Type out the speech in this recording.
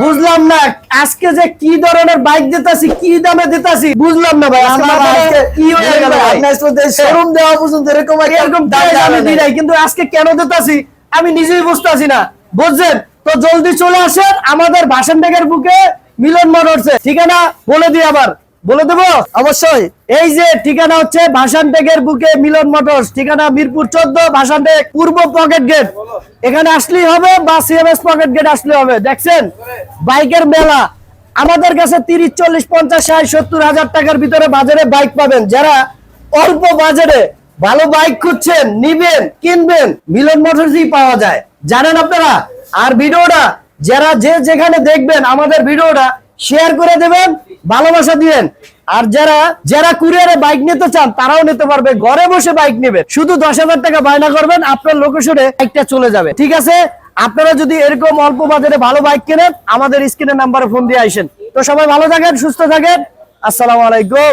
বুঝলাম না আজকে যে কি ধরনের বাইক দিতাছি কি দামে দিতাছি বুঝলাম না ভাই। আমার আজকে কি হয়ে গেল শোরুম দেওয়া পর্যন্ত এরকম এরকম আমি দিই নাই। কিন্তু আজকে কেন দিতাছি আমি নিজেই বুঝতাছি না। বুঝছেন? তো জলদি চলে আসেন আমাদের ভাষণ ব্যাগের বুকে মিলন মোটরসে ঠিকানা বলে দিই আবার। বলে দেবো? অবশ্যই। এই যে ঠিকানা হচ্ছে ভাষান টেকের বুকে মিলন মোটরস। ঠিকানা মিরপুর চোদ্দ ভাষান টেক পূর্ব পকেট গেট। এখানে আসলেই হবে, বা সিএমএস পকেট গেট আসলে হবে। দেখছেন? বাইকের মেলা। আমাদের কাছে তিরিশ, চল্লিশ, পঞ্চাশ, ষাট, সত্তর হাজার টাকার ভিতরে বাজারে বাইক পাবেন। যারা অল্প বাজারে ভালো বাইক খুঁজছেন, নিবেন, কিনবেন, মিলন মোটরসই পাওয়া যায়। জানেন আপনারা? আর ভিডিওটা, যারা যে যেখানে দেখবেন, আমাদের ভিডিওটা শেয়ার করে দেবেন, ভালোবাসা দিবেন। আর যারা যারা কুরিয়ারে বাইক নিতে চান, তারাও নিতে পারবে। ঘরে বসে বাইক নেবে শুধু দশ হাজার টাকা বায়না করবেন, আপনার লোকেশনে বাইকটা চলে যাবে। ঠিক আছে? আপনারা যদি এরকম অল্প বাজারে ভালো বাইক কেনেন, আমাদের স্ক্রিনের নাম্বারে ফোন দিয়ে আসেন তো সবাই ভালো থাকেন, সুস্থ থাকেন। আসসালামু আলাইকুম।